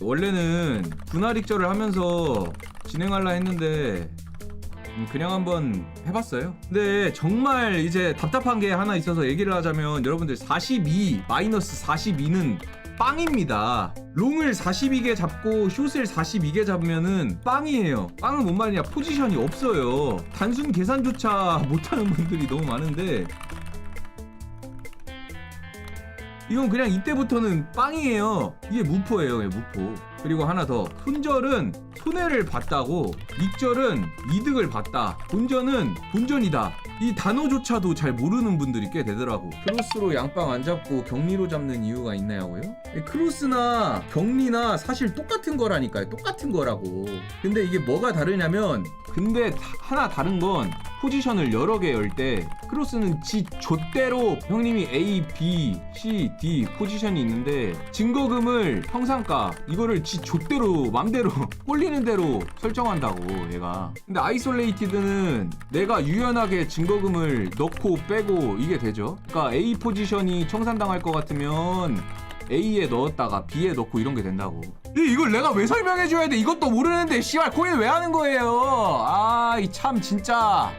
원래는 분할 익절을 하면서 진행할라 했는데 음, 그냥 한번 해봤어요. 근데 정말 이제 답답한 게 하나 있어서 얘기를 하자면 여러분들 42 마이너스 42는 빵입니다. 롱을 42개 잡고 숏을 42개 잡으면은 빵이에요. 빵은 뭔 말이냐? 포지션이 없어요. 단순 계산조차 못하는 분들이 너무 많은데 이건 그냥 이때부터는 빵이에요. 이게 무포예요, 무포. 그리고 하나 더. 손절은 손해를 봤다고, 익절은 이득을 봤다. 본전은 본전이다. 이 단어조차도 잘 모르는 분들이 꽤 되더라고. 크로스로 양빵 안 잡고 격리로 잡는 이유가 있나요고요? 크로스나 격리나 사실 똑같은 거라니까요. 똑같은 거라고. 근데 이게 뭐가 다르냐면, 근데 다- 하나 다른 건 포지션을 여러 개 열 때 크로스는 지 좆대로 형님이 A, B, C, D 포지션이 있는데 증거금을 평상가 이거를 지 좆대로 맘대로 꼴리는 대로 설정한다고 얘가 근데 아이솔레이티드는 내가 유연하게 증거금을 넣고 빼고 이게 되죠 그러니까 A 포지션이 청산당할 것 같으면 A에 넣었다가 B에 넣고 이런 게 된다고. 이- 이걸 내가 왜 설명해줘야 돼? 이것도 모르는데 씨발 코인 왜 하는 거예요? 아, 이 참 진짜.